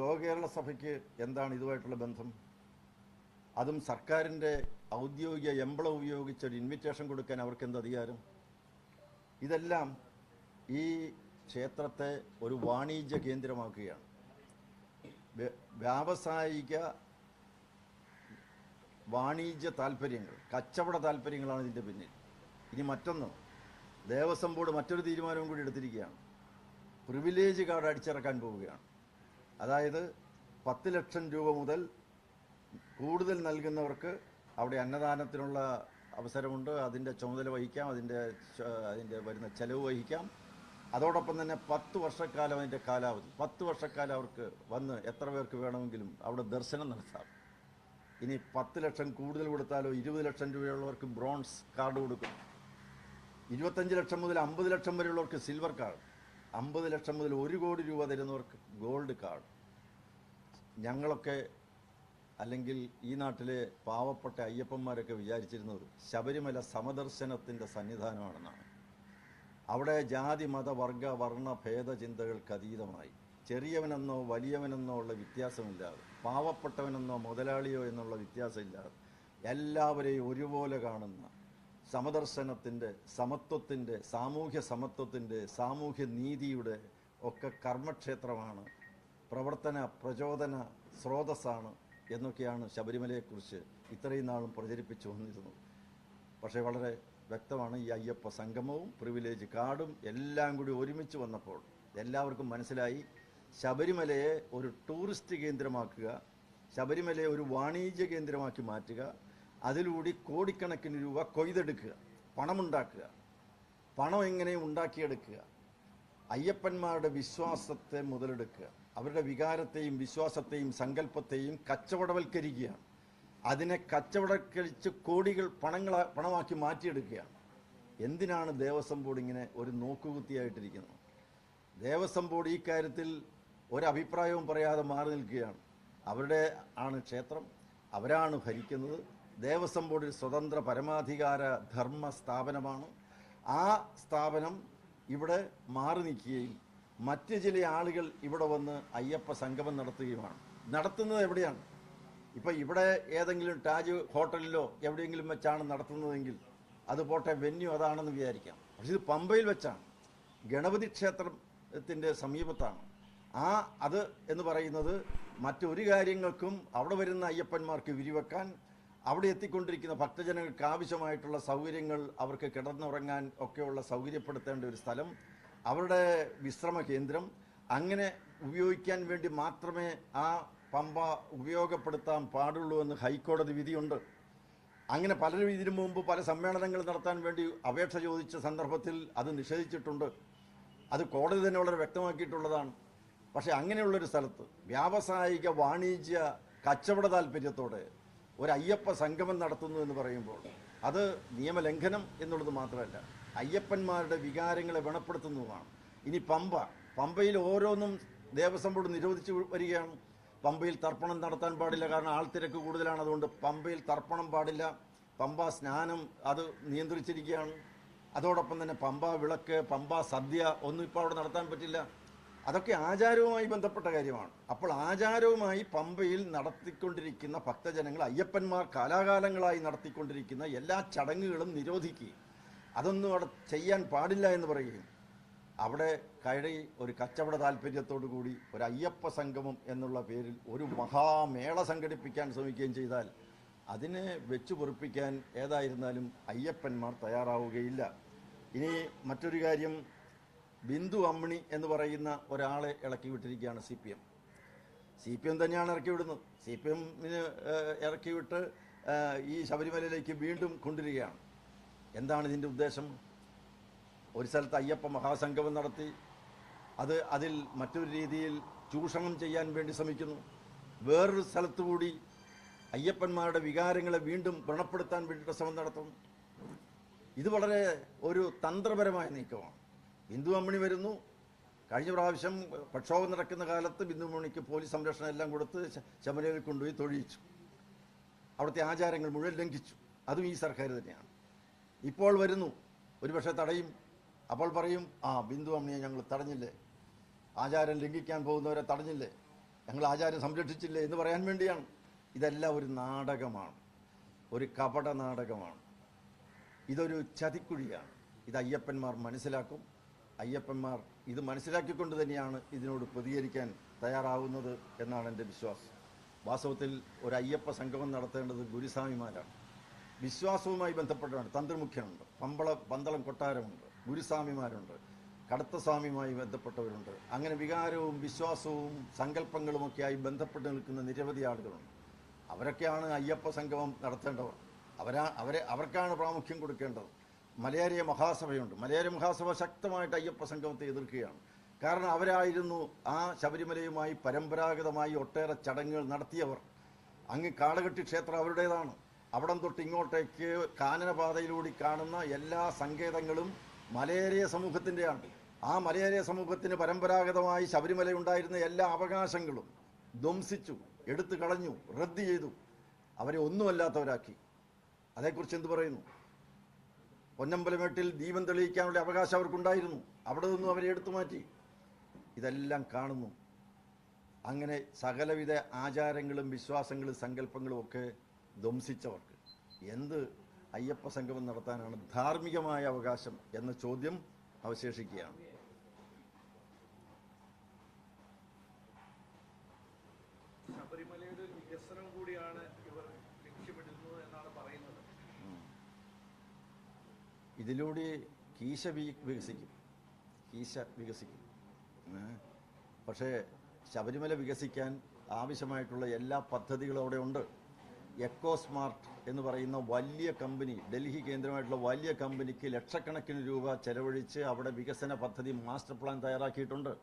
യോഗകേരള സഭയ്ക്ക് എന്താണ് ഇതുമായിട്ടുള്ള ബന്ധം? അതും സർക്കാരിന്റെ ഔദ്യോഗിക എംബ്ലം ഉപയോഗിച്ച് ഒരു ഇൻവിറ്റേഷൻ കൊടുക്കാൻ അവർക്ക് എന്ത് അധികാരം? ഇതെല്ലാം ഈ ക്ഷേത്രത്തെ ഒരു വാണിജ്യ കേന്ദ്രമാക്കുകയാണ്. വ്യാവസായിക വാണിജ്യ താല്പര്യങ്ങൾ കച്ചവട താല്പര്യങ്ങളാണ് ഇതിന്റെ പിന്നിൽ. ഇനി മറ്റൊന്ന് ദേവസ്വം ബോർഡ് മറ്റൊരു തീരുമാനവും കൂടി എടുത്തിരിക്കുകയാണ്. പ്രിവിലേജ് കാർഡ് അടിച്ചിറക്കാൻ പോവുകയാണ്. അതായത് പത്ത് ലക്ഷം രൂപ മുതൽ കൂടുതൽ നൽകുന്നവർക്ക് അവിടെ അന്നദാനത്തിനുള്ള അവസരമുണ്ട്. അതിന്റെ ചുമതല വഹിക്കാം. അതിന്റെ അതിന്റെ വരുന്ന ചെലവ് വഹിക്കാം. അതോടൊപ്പം തന്നെ പത്ത് വർഷക്കാലം അതിന്റെ കാലാവധി. പത്ത് വർഷക്കാലം അവർക്ക് വന്ന് എത്ര പേർക്ക് വേണമെങ്കിലും അവിടെ ദർശനം നടത്താം. ഇനി പത്ത് ലക്ഷം കൂടുതൽ കൊടുത്താലോ ഇരുപത് ലക്ഷം രൂപയുള്ളവർക്ക് ബ്രോൺസ് കാർഡ് കൊടുക്കും. ഇരുപത്തഞ്ച് ലക്ഷം മുതൽ അമ്പത് ലക്ഷം വരെയുള്ളവർക്ക് സിൽവർ കാർഡ്. അമ്പത് ലക്ഷം മുതൽ ഒരു കോടി രൂപ തരുന്നവർക്ക് ഗോൾഡ് കാർഡ്. ഞങ്ങളൊക്കെ അല്ലെങ്കിൽ ഈ നാട്ടിലെ പാവപ്പെട്ട അയ്യപ്പന്മാരൊക്കെ വിചാരിച്ചിരുന്നത് ശബരിമല സമദർശനത്തിന്റെ സന്നിധാനമാണെന്നാണ്. അവിടെ ജാതി മത വർഗ വർണ ഭേദചിന്തകൾക്ക് അതീതമായി. ചെറിയവനെന്നോ വലിയവനെന്നോ ഉള്ള വ്യത്യാസമില്ലാതെ പാവപ്പെട്ടവനെന്നോ മുതലാളിയോ എന്നുള്ള വ്യത്യാസമില്ലാതെ എല്ലാവരെയും ഒരുപോലെ കാണുന്ന സമദർശനത്തിന്റെ സമത്വത്തിന്റെ സാമൂഹ്യ സമത്വത്തിന്റെ സാമൂഹ്യ നീതിയുടെ ഒക്കെ കർമ്മക്ഷേത്രമാണ്. പ്രവർത്തന പ്രചോദന സ്രോതസ്സാണ് എന്നൊക്കെയാണ് ശബരിമലയെക്കുറിച്ച് ഇത്രയും നാളും പ്രചരിപ്പിച്ചു വന്നിരുന്നത്. പക്ഷേ വളരെ വ്യക്തമാണ് ഈ അയ്യപ്പ സംഗമവും പ്രിവിലേജ് കാർഡും എല്ലാം കൂടി ഒരുമിച്ച് വന്നപ്പോൾ എല്ലാവർക്കും മനസ്സിലായി ശബരിമലയെ ഒരു ടൂറിസ്റ്റ് കേന്ദ്രമാക്കുക ശബരിമലയെ ഒരു വാണിജ്യ കേന്ദ്രമാക്കി മാറ്റുക അതിലൂടെ കോടിക്കണക്കിന് രൂപ കൊയ്തെടുക്കുക പണമുണ്ടാക്കുക. പണം എങ്ങനെ ഉണ്ടാക്കിയെടുക്കുക? അയ്യപ്പന്മാരുടെ വിശ്വാസത്തെ മുതലെടുക്കുക. അവരുടെ വികാരത്തെയും വിശ്വാസത്തെയും സങ്കല്പത്തെയും കച്ചവടവൽക്കരിക്കുകയാണ്. അതിനെ കച്ചവടക്കരിച്ച് കോടികൾ പണങ്ങൾ പണമാക്കി മാറ്റിയെടുക്കുകയാണ്. എന്തിനാണ് ദേവസ്വം ബോർഡ് ഇങ്ങനെ ഒരു നോക്കുകുത്തിയായിട്ടിരിക്കുന്നത്? ദേവസ്വം ബോർഡ് ഈ കാര്യത്തിൽ ഒരഭിപ്രായവും പറയാതെ മാറി നിൽക്കുകയാണ്. അവരുടെ ആണ് ക്ഷേത്രം അവരാണ് ഭരിക്കുന്നത് ദേവസ്വം ബോർഡിൽ സ്വതന്ത്ര പരമാധികാര ധർമ്മ സ്ഥാപനമാണ്. ആ സ്ഥാപനം ഇവിടെ മാറി നിൽക്കുകയും മറ്റ് ചില ആളുകൾ ഇവിടെ വന്ന് അയ്യപ്പ സംഗമം നടത്തുകയുമാണ്. നടത്തുന്നത് എവിടെയാണ്? ഇപ്പം ഇവിടെ ഏതെങ്കിലും ടാജ് ഹോട്ടലിലോ എവിടെയെങ്കിലും വെച്ചാണ് നടത്തുന്നതെങ്കിൽ അത് പോട്ടെ വെന്യൂ അതാണെന്ന് വിചാരിക്കാം. പക്ഷെ ഇത് പമ്പയിൽ വെച്ചാണ്. ഗണപതി ക്ഷേത്രത്തിന്റെ സമീപത്താണ്. ആ അത് എന്ന് പറയുന്നത് മറ്റൊരു കാര്യങ്ങൾക്കും അവിടെ വരുന്ന അയ്യപ്പന്മാർക്ക് വിരിവെക്കാൻ അവിടെ എത്തിക്കൊണ്ടിരിക്കുന്ന ഭക്തജനങ്ങൾക്ക് ആവശ്യമായിട്ടുള്ള സൗകര്യങ്ങൾ അവർക്ക് കിടന്നുറങ്ങാൻ ഒക്കെയുള്ള സൗകര്യപ്പെടുത്തേണ്ട ഒരു സ്ഥലം അവരുടെ വിശ്രമ കേന്ദ്രം. അങ്ങനെ ഉപയോഗിക്കാൻ വേണ്ടി മാത്രമേ ആ പമ്പ ഉപയോഗപ്പെടുത്താൻ പാടുള്ളൂ എന്ന് ഹൈക്കോടതി വിധിയുണ്ട്. അങ്ങനെ പലരും ഇതിനു മുമ്പ് പല സമ്മേളനങ്ങൾ നടത്താൻ വേണ്ടി അപേക്ഷ ചോദിച്ച സന്ദർഭത്തിൽ അത് നിഷേധിച്ചിട്ടുണ്ട്. അത് കോടതി തന്നെ വളരെ വ്യക്തമാക്കിയിട്ടുള്ളതാണ്. പക്ഷേ അങ്ങനെയുള്ളൊരു സ്ഥലത്ത് വ്യാവസായിക വാണിജ്യ കച്ചവട താല്പര്യത്തോടെ ഒരു അയ്യപ്പ സംഗമം നടത്തുന്നു എന്ന് പറയുമ്പോൾ അത് നിയമലംഘനം എന്നുള്ളത് മാത്രമല്ല അയ്യപ്പന്മാരുടെ വികാരങ്ങളെ വ്രണപ്പെടുത്തുന്നതുമാണ് ഇനി പമ്പ പമ്പയിൽ ഓരോന്നും ദേവസ്വം ബോർഡ് നിരോധിച്ചു വരികയാണ്. പമ്പയിൽ തർപ്പണം നടത്താൻ പാടില്ല കാരണം ആൾ തിരക്ക് കൂടുതലാണ്. അതുകൊണ്ട് പമ്പയിൽ തർപ്പണം പാടില്ല പമ്പ സ്നാനം അത് നിയന്ത്രിച്ചിരിക്കുകയാണ്. അതോടൊപ്പം തന്നെ പമ്പ വിളക്ക് പമ്പ സദ്യ ഒന്നും ഇപ്പോൾ അവിടെ നടത്താൻ പറ്റില്ല. അതൊക്കെ ആചാരവുമായി ബന്ധപ്പെട്ട കാര്യമാണ്. അപ്പോൾ ആചാരവുമായി പമ്പയിൽ നടത്തിക്കൊണ്ടിരിക്കുന്ന ഭക്തജനങ്ങൾ അയ്യപ്പന്മാർ കാലാകാലങ്ങളായി നടത്തിക്കൊണ്ടിരിക്കുന്ന എല്ലാ ചടങ്ങുകളും നിരോധിക്കുകയും അതൊന്നും അവിടെ ചെയ്യാൻ പാടില്ല എന്ന് പറയുകയും അവിടെ കഴി ഒരു കച്ചവട താല്പര്യത്തോടു കൂടി ഒരു അയ്യപ്പ സംഗമം എന്നുള്ള പേരിൽ ഒരു മഹാമേള സംഘടിപ്പിക്കാൻ ശ്രമിക്കുകയും ചെയ്താൽ അതിനെ വെച്ചു പൊറിപ്പിക്കാൻ ഏതായിരുന്നാലും അയ്യപ്പന്മാർ തയ്യാറാവുകയില്ല. ഇനി മറ്റൊരു കാര്യം ബിന്ദു അമ്മിണി എന്ന് പറയുന്ന ഒരാളെ ഇളക്കി വിട്ടിരിക്കുകയാണ് C P M. C P M തന്നെയാണ് ഇറക്കി വിടുന്നത്. സി പി എമ്മിന് ഇറക്കി വിട്ട് ഈ ശബരിമലയിലേക്ക് വീണ്ടും കൊണ്ടുവരികയാണ്. എന്താണ് ഇതിന്റെ ഉദ്ദേശം? ഒരു സ്ഥലത്ത് അയ്യപ്പ മഹാസംഗമം നടത്തി അത് അതിൽ മറ്റൊരു രീതിയിൽ ചൂഷണം ചെയ്യാൻ വേണ്ടി ശ്രമിക്കുന്നു. വേറൊരു സ്ഥലത്ത് കൂടി അയ്യപ്പന്മാരുടെ വികാരങ്ങളെ വീണ്ടും വ്രണപ്പെടുത്താൻ വേണ്ടിയിട്ട് ശ്രമം നടത്തുന്നു. ഇത് വളരെ ഒരു തന്ത്രപരമായ നീക്കമാണ്. ബിന്ദു അമ്മണി വരുന്നു. കഴിഞ്ഞ പ്രാവശ്യം പ്രക്ഷോഭം നടക്കുന്ന കാലത്ത് ബിന്ദു പോലീസ് സംരക്ഷണം എല്ലാം കൊടുത്ത് ശബരിമലയിൽ കൊണ്ടുപോയി തൊഴിയിച്ചു അവിടുത്തെ ആചാരങ്ങൾ മുഴുവൻ ലംഘിച്ചു. അതും ഈ സർക്കാർ തന്നെയാണ്. ഇപ്പോൾ വരുന്നു. ഒരുപക്ഷെ തടയും. അപ്പോൾ പറയും ആ ബിന്ദു അമ്മണിയെ ഞങ്ങൾ തടഞ്ഞില്ലേ? ആചാരം ലംഘിക്കാൻ പോകുന്നവരെ തടഞ്ഞില്ലേ? ഞങ്ങൾ ആചാരം സംരക്ഷിച്ചില്ലേ? എന്ന് പറയാൻ വേണ്ടിയാണ്. ഇതെല്ലാം ഒരു നാടകമാണ്. ഒരു കപട നാടകമാണ് ഇതൊരു ചതിക്കുഴിയാണ്. ഇത് അയ്യപ്പന്മാർ മനസ്സിലാക്കും. അയ്യപ്പന്മാർ ഇത് മനസ്സിലാക്കിക്കൊണ്ട് തന്നെയാണ് ഇതിനോട് പ്രതികരിക്കാൻ തയ്യാറാവുന്നത് എന്നാണ് എന്റെ വിശ്വാസം. വാസ്തവത്തിൽ ഒരു അയ്യപ്പ സംഗമം നടത്തേണ്ടത് ഗുരുസ്വാമിമാരാണ്. വിശ്വാസവുമായി ബന്ധപ്പെട്ടാണ്. തന്ത്രിമുഖ്യനുണ്ട്. പമ്പള പന്തളം കൊട്ടാരമുണ്ട്. ഗുരുസ്വാമിമാരുണ്ട്. കടത്ത സ്വാമിയുമായി ബന്ധപ്പെട്ടവരുണ്ട്. അങ്ങനെ വികാരവും വിശ്വാസവും സങ്കല്പങ്ങളുമൊക്കെയായി ബന്ധപ്പെട്ട് നിൽക്കുന്ന നിരവധി ആളുകളുണ്ട്. അവരൊക്കെയാണ് അയ്യപ്പ സംഗമം നടത്തേണ്ടവർ അവരാ അവരെ അവർക്കാണ് പ്രാമുഖ്യം കൊടുക്കേണ്ടത്. മലയാരിയ മഹാസഭയുണ്ട്. മലയാരി മഹാസഭ ശക്തമായിട്ട് അയ്യപ്പ സംഗമത്തെ എതിർക്കുകയാണ്. കാരണം അവരായിരുന്നു ആ ശബരിമലയുമായി പരമ്പരാഗതമായി ഒട്ടേറെ ചടങ്ങുകൾ നടത്തിയവർ. അങ്ങ് കാളകെട്ടി ക്ഷേത്രം അവരുടേതാണ്. അവിടം തൊട്ട് ഇങ്ങോട്ടേക്ക് കാനനപാതയിലൂടെ കാണുന്ന എല്ലാ സങ്കേതങ്ങളും മലയേറിയ സമൂഹത്തിന്റെയാണ്. ആ മലയേറിയ സമൂഹത്തിന് പരമ്പരാഗതമായി ശബരിമല ഉണ്ടായിരുന്ന എല്ലാ അവകാശങ്ങളും ധ്വംസിച്ചു എടുത്തു കളഞ്ഞു റദ്ദ് ചെയ്തു. അവരെ ഒന്നുമല്ലാത്തവരാക്കി. അതേക്കുറിച്ച് എന്ത് പറയുന്നു? പൊന്നമ്പലമേട്ടിൽ ദീപം തെളിയിക്കാനുള്ള അവകാശം അവർക്കുണ്ടായിരുന്നു. അവിടെ നിന്നും അവരെ എടുത്തു മാറ്റി. ഇതെല്ലാം കാണുന്നു. അങ്ങനെ സകലവിധ ആചാരങ്ങളും വിശ്വാസങ്ങളും സങ്കല്പങ്ങളും ഒക്കെ ധ്വംസിച്ചവർക്ക് എന്ത് അയ്യപ്പ സംഗമം നടത്താനാണ് ധാർമ്മികമായ അവകാശം എന്ന ചോദ്യം അവശേഷിക്കുകയാണ് ശബരിമലയുടെ ഒരു വികസനം കൂടിയാണ് ഇവർ ലക്ഷ്യമിടുന്നത് എന്നാണ് പറയുന്നത് ഇതിലൂടെ കീശ വികസിക്കും. കീശ വികസിക്കും. പക്ഷേ ശബരിമല വികസിക്കാൻ ആവശ്യമായിട്ടുള്ള എല്ലാ പദ്ധതികളും അവിടെ ഉണ്ട്. എക്കോ സ്മാർട്ട് എന്ന് പറയുന്ന വലിയ കമ്പനി ഡൽഹി കേന്ദ്രമായിട്ടുള്ള വലിയ കമ്പനിക്ക് ലക്ഷക്കണക്കിന് രൂപ ചെലവഴിച്ച് അവിടെ വികസന പദ്ധതി മാസ്റ്റർ പ്ലാൻ തയ്യാറാക്കിയിട്ടുണ്ട്.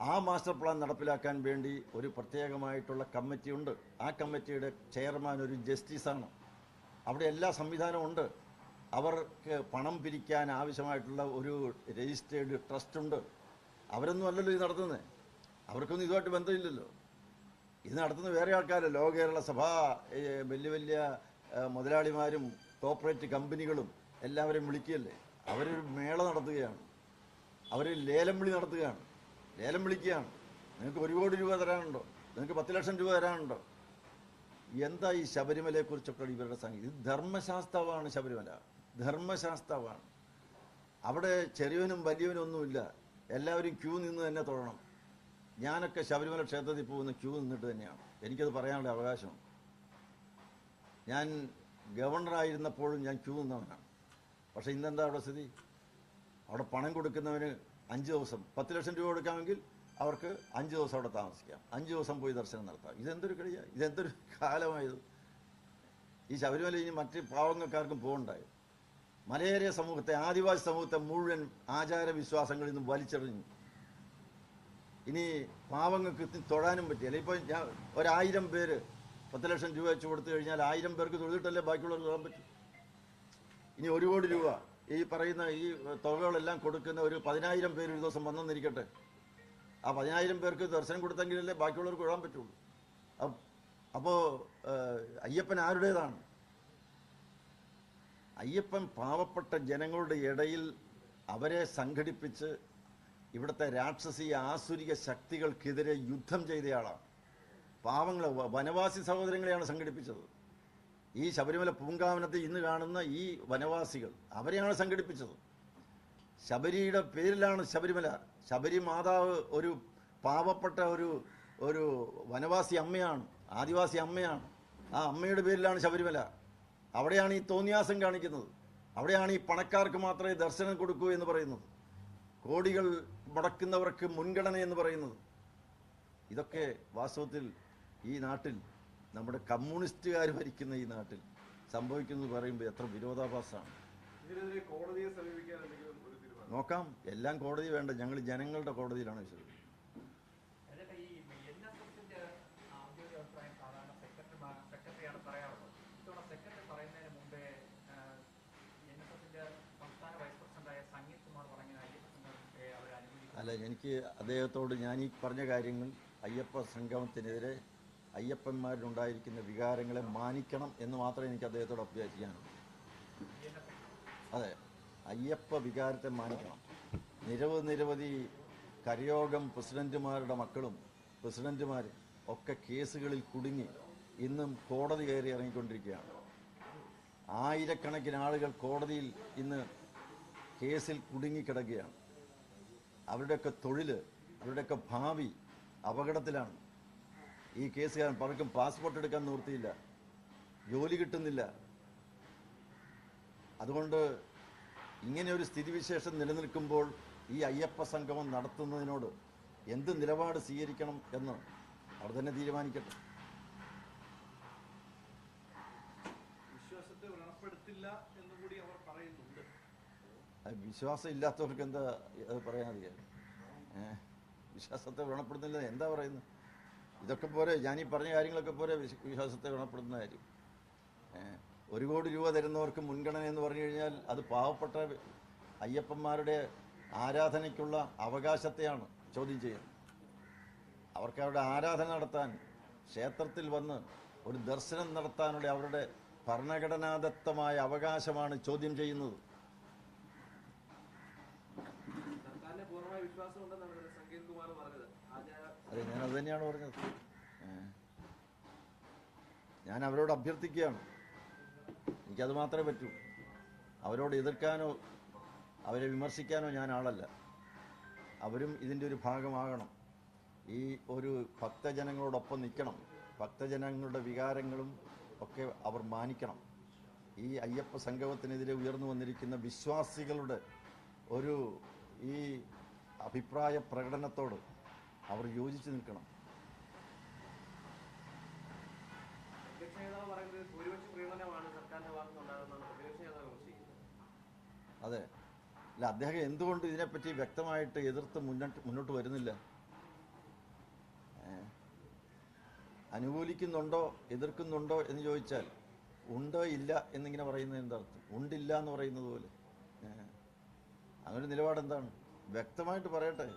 ആ മാസ്റ്റർ പ്ലാൻ നടപ്പിലാക്കാൻ വേണ്ടി ഒരു പ്രത്യേകമായിട്ടുള്ള കമ്മിറ്റിയുണ്ട്. ആ കമ്മിറ്റിയുടെ ചെയർമാൻ ഒരു ജസ്റ്റിസാണ്. അവിടെ എല്ലാ സംവിധാനവും ഉണ്ട്. അവർക്ക് പണം പിരിക്കാൻ ആവശ്യമായിട്ടുള്ള ഒരു രജിസ്റ്റേർഡ് ട്രസ്റ്റ് ഉണ്ട്. അവരൊന്നും അല്ലല്ലോ ഇത് നടത്തുന്നത് അവർക്കൊന്നും ഇതുമായിട്ട് ബന്ധമില്ലല്ലോ. ഇത് നടത്തുന്ന വേറെ ആൾക്കാർ ലോക കേരള സഭ വലിയ വലിയ മുതലാളിമാരും കോപ്പറേറ്റ് കമ്പനികളും എല്ലാവരെയും വിളിക്കുകയല്ലേ? അവരൊരു മേള നടത്തുകയാണ്. അവർ ലേലം വിളി നടത്തുകയാണ്. ലേലം വിളിക്കുകയാണ്. നിങ്ങൾക്ക് ഒരു കോടി രൂപ തരാനുണ്ടോ? നിങ്ങൾക്ക് പത്ത് ലക്ഷം രൂപ തരാനുണ്ടോ? എന്താ ഈ ശബരിമലയെക്കുറിച്ചൊക്കെ ഇവരുടെ സംഗതി? ഇത് ധർമ്മശാസ്ത്രമാണ് ശബരിമല. ധർമ്മശാസ്ത്രമാണ്. അവിടെ ചെറിയവനും വലിയവനും ഒന്നുമില്ല. എല്ലാവരും ക്യൂ നിന്ന് തന്നെ തൊഴണം. ഞാനൊക്കെ ശബരിമല ക്ഷേത്രത്തിൽ പോകുന്ന ക്യൂ നിന്നിട്ട് തന്നെയാണ്. എനിക്കത് പറയാനുള്ള അവകാശമുണ്ട് ഞാൻ ഗവർണറായിരുന്നപ്പോഴും ഞാൻ ക്യൂ നിന്നവനാണ്. പക്ഷേ ഇന്നെന്താ അവിടെ സ്ഥിതി? അവിടെ പണം കൊടുക്കുന്നവന് അഞ്ച് ദിവസം പത്ത് ലക്ഷം രൂപ കൊടുക്കാമെങ്കിൽ അവർക്ക് അഞ്ച് ദിവസം അവിടെ താമസിക്കാം. അഞ്ച് ദിവസം പോയി ദർശനം നടത്താം. ഇതെന്തൊരു കളിയാണ് ഇതെന്തൊരു കാലമായത്? ഈ ശബരിമല ഇനി മറ്റ് പാവങ്ങൾക്കാർക്കും പോകണ്ടായോ? മലയേറിയ സമൂഹത്തെ ആദിവാസി സമൂഹത്തെ മുഴുവൻ ആചാരവിശ്വാസങ്ങളിൽ നിന്നും വലിച്ചെറിഞ്ഞു. ഇനി പാവങ്ങൾക്ക് തൊഴാനും പറ്റിയല്ല ഇപ്പോൾ ഞാൻ ഒരായിരം പേര് പത്ത് ലക്ഷം രൂപ വെച്ച് കൊടുത്തു കഴിഞ്ഞാൽ ആയിരം പേർക്ക് തൊഴുതിട്ടല്ലേ ബാക്കിയുള്ളവർ തൊഴാൻ പറ്റും? ഇനി ഒരു കോടി രൂപ ഈ പറയുന്ന ഈ തുകകളെല്ലാം കൊടുക്കുന്ന ഒരു പതിനായിരം പേര് ഒരു ദിവസം വന്നെന്നിരിക്കട്ടെ ആ പതിനായിരം പേർക്ക് ദർശനം കൊടുത്തെങ്കിലല്ലേ ബാക്കിയുള്ളവർക്ക് തൊഴാൻ പറ്റുള്ളൂ. അപ്പോൾ അയ്യപ്പൻ ആരുടേതാണ്? അയ്യപ്പൻ പാവപ്പെട്ട ജനങ്ങളുടെ ഇടയിൽ അവരെ സംഘടിപ്പിച്ച് ഇവിടുത്തെ രാക്ഷസീയ ആസുരിക ശക്തികൾക്കെതിരെ യുദ്ധം ചെയ്തയാളാണ്. പാവങ്ങളെ വനവാസി സഹോദരങ്ങളെയാണ് സംഘടിപ്പിച്ചത്. ഈ ശബരിമല പൂങ്കാവനത്തെ ഇന്ന് കാണുന്ന ഈ വനവാസികൾ അവരെയാണ് സംഘടിപ്പിച്ചത്. ശബരിയുടെ പേരിലാണ് ശബരിമല. ശബരി മാതാവ് ഒരു പാവപ്പെട്ട ഒരു ഒരു വനവാസി അമ്മയാണ് ആദിവാസി അമ്മയാണ്. ആ അമ്മയുടെ പേരിലാണ് ശബരിമല. അവിടെയാണ് ഈ തോന്നിയാസം കാണിക്കുന്നത്. അവിടെയാണ് ഈ പണക്കാർക്ക് മാത്രമേ ദർശനം കൊടുക്കൂ എന്ന് പറയുന്നത്. കോടികൾ മുടക്കുന്നവർക്ക് മുൻഗണന എന്ന് പറയുന്നത്. ഇതൊക്കെ വാസ്തവത്തിൽ ഈ നാട്ടിൽ നമ്മുടെ കമ്മ്യൂണിസ്റ്റുകാർ ഭരിക്കുന്ന ഈ നാട്ടിൽ സംഭവിക്കുന്നത് പറയുമ്പോൾ എത്ര വിരോധാഭാസമാണ്. നോക്കാം. എല്ലാം കോടതി വേണ്ട. ഞങ്ങൾ ജനങ്ങളുടെ കോടതിയിലാണ് വിശ്വസിക്കുന്നത്. അല്ല എനിക്ക് അദ്ദേഹത്തോട് ഞാൻ ഈ പറഞ്ഞ കാര്യങ്ങൾ അയ്യപ്പ സംഗമത്തിനെതിരെ അയ്യപ്പന്മാരിലുണ്ടായിരിക്കുന്ന വികാരങ്ങളെ മാനിക്കണം എന്ന് മാത്രമേ എനിക്ക് അദ്ദേഹത്തോട് അഭ്യർത്ഥിക്കാനുള്ളൂ. അതെ അയ്യപ്പ വികാരത്തെ മാനിക്കണം. നിരവധി നിരവധി കരയോഗം പ്രസിഡന്റുമാരുടെ മക്കളും പ്രസിഡന്റുമാർ ഒക്കെ കേസുകളിൽ കുടുങ്ങി ഇന്നും കോടതി കയറി ഇറങ്ങിക്കൊണ്ടിരിക്കുകയാണ്. ആയിരക്കണക്കിന് ആളുകൾ കോടതിയിൽ ഇന്ന് കേസിൽ കുടുങ്ങിക്കിടക്കുകയാണ്. അവരുടെയൊക്കെ തൊഴിൽ അവരുടെയൊക്കെ ഭാവി അപകടത്തിലാണ്. ഈ കേസുകാരൻ പലർക്കും പാസ്പോർട്ട് എടുക്കാൻ നിവൃത്തിയില്ല. ജോലി കിട്ടുന്നില്ല. അതുകൊണ്ട് ഇങ്ങനെ ഒരു സ്ഥിതിവിശേഷം നിലനിൽക്കുമ്പോൾ ഈ അയ്യപ്പ സംഗമം നടത്തുന്നതിനോട് എന്ത് നിലപാട് സ്വീകരിക്കണം എന്ന് അവർ തന്നെ തീരുമാനിക്കട്ടെ. വിശ്വാസത്തെ വ്രണപ്പെടുത്തില്ല എന്നും കൂടി അവർ പറയുന്നുണ്ട് അത് വിശ്വാസം ഇല്ലാത്തവർക്ക് എന്താ അത് പറയാതെ വിശ്വാസത്തെ വ്രണപ്പെടുന്നില്ല എന്താ പറയുന്നത്? ഇതൊക്കെ പോരെ ഞാൻ ഈ പറഞ്ഞ കാര്യങ്ങളൊക്കെ പോരെ വിശ്വ- വിശ്വാസത്തെ വ്രണപ്പെടുന്ന കാര്യം ഒരു കോടി രൂപ തരുന്നവർക്ക് മുൻഗണന എന്ന് പറഞ്ഞു കഴിഞ്ഞാൽ അത് പാവപ്പെട്ട അയ്യപ്പന്മാരുടെ ആരാധനയ്ക്കുള്ള അവകാശത്തെയാണ് ചോദ്യം ചെയ്യുന്നത്. അവർക്ക് അവരുടെ ആരാധന നടത്താൻ ക്ഷേത്രത്തിൽ വന്ന് ഒരു ദർശനം നടത്താനുള്ള അവരുടെ ഭരണഘടനാദത്തമായ അവകാശമാണ് ചോദ്യം ചെയ്യുന്നത്. അതെ ഞാൻ അത് തന്നെയാണ് പറഞ്ഞത്. ഞാൻ അവരോട് അഭ്യർത്ഥിക്കുകയാണ്. എനിക്കത് മാത്രമേ പറ്റൂ. അവരോട് എതിർക്കാനോ അവരെ വിമർശിക്കാനോ ഞാൻ ആളല്ല. അവരും ഇതിന്റെ ഒരു ഭാഗമാകണം. ഈ ഒരു ഭക്തജനങ്ങളോടൊപ്പം നിൽക്കണം. ഭക്തജനങ്ങളുടെ വികാരങ്ങളും ഒക്കെ അവർ മാനിക്കണം. ഈ അയ്യപ്പ സംഗമത്തിനെതിരെ ഉയർന്നു വന്നിരിക്കുന്ന വിശ്വാസികളുടെ ഒരു ഈ അഭിപ്രായ പ്രകടനത്തോട് അവർ യോജിച്ച് നിൽക്കണം. അതെ. അല്ല അദ്ദേഹം എന്തുകൊണ്ട് ഇതിനെപ്പറ്റി വ്യക്തമായിട്ട് എതിർത്ത് മുന്നോട്ട് മുന്നോട്ട് വരുന്നില്ല? അനുകൂലിക്കുന്നുണ്ടോ എതിർക്കുന്നുണ്ടോ എന്ന് ചോദിച്ചാൽ ഉണ്ടോ ഇല്ല എന്നിങ്ങനെ പറയുന്നത് എന്താ അർത്ഥം? ഉണ്ടില്ല എന്ന് പറയുന്നത് പോലെ. നിലപാട് എന്താണ് വ്യക്തമായിട്ട് പറയട്ടെ.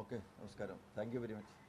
ഓക്കെ നമസ്കാരം. Thank you very much.